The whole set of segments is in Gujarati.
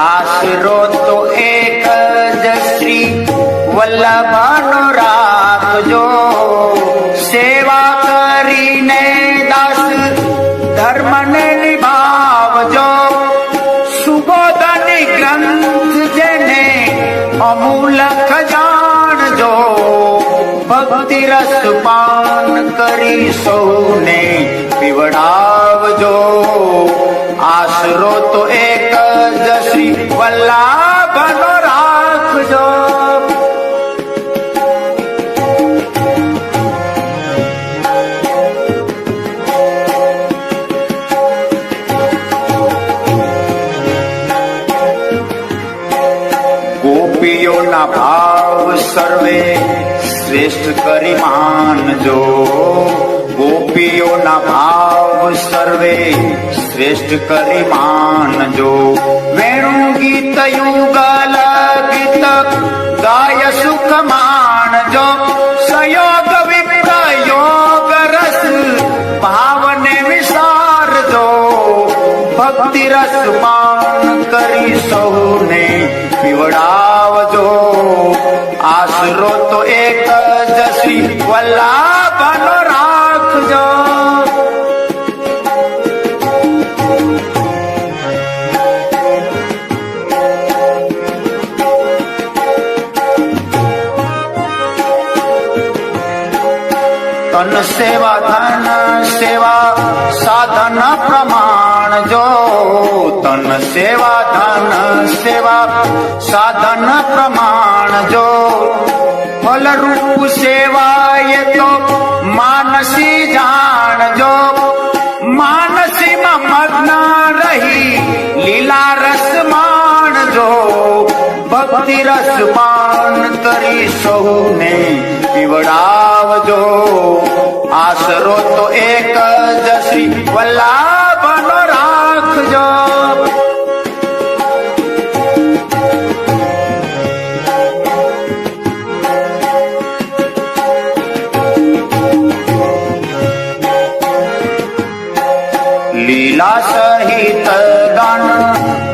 આશરો તો એક જ શ્રી વલ્લભનો રાખજો. સેવા કરીને દાસ ધર્મને નિભાવજો. સુબોધન ગ્રંથ જેને અમૂલક જાણજો ભક્તિ રસ પાન કરી સૌને પીવડાવજો. આશરો તો એક જ શ્રી વલ્લભનો રાખજો. ગોપીઓના ભાવ સર્વે શ્રેષ્ઠ કરી માનજો ગોપીઓના ભાવ સર્વે શ્રેષ્ઠ કરી માનજો ભક્તિ રસ પાન કરી સૌને પીવડાવજો. આશરો તો એક જ શ્રી વલ્લાભનો રાખજો. તન સેવા ધન સેવા સાધન પ્રમાણ જો તન સેવા, ધન સેવા, સાધન પ્રમાણ જો. ફલરૂપ સેવા એ તો માનસી જાણજો. માનસીમાં મગ્ન રહી, લીલા રસ માણજો. ભક્તિ રસ પાન કરી સૌને પીવડાવજો. આશરો તો એક જ શ્રી વલ્લભનો રાખજો લીલા સહિત ગણ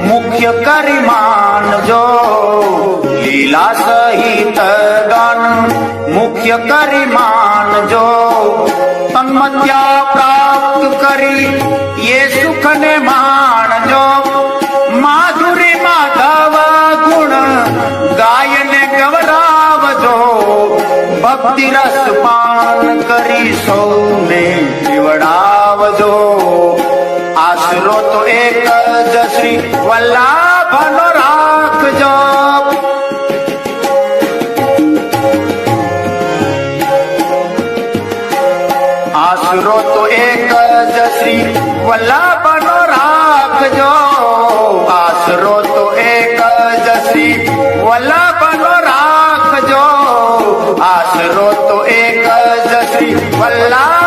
મુખ્ય કરી માનજો લીલા સહિત ગણ મુખ્ય કરી માનજો તન્મત્યા પ્રાપ્ત કરી એ સુખને માણજો ભક્તિ કરી સૌને પીવડાવજો આશરો તો એક જ શ્રી વલ્લભનો રાખજો. આશરો તો એક જ શ્રી વલ્લભનો રાખજો. આશરો તો એક જ શ્રી વલ્લભનો રાખજો આશરો તો એક જ શ્રી રાખજો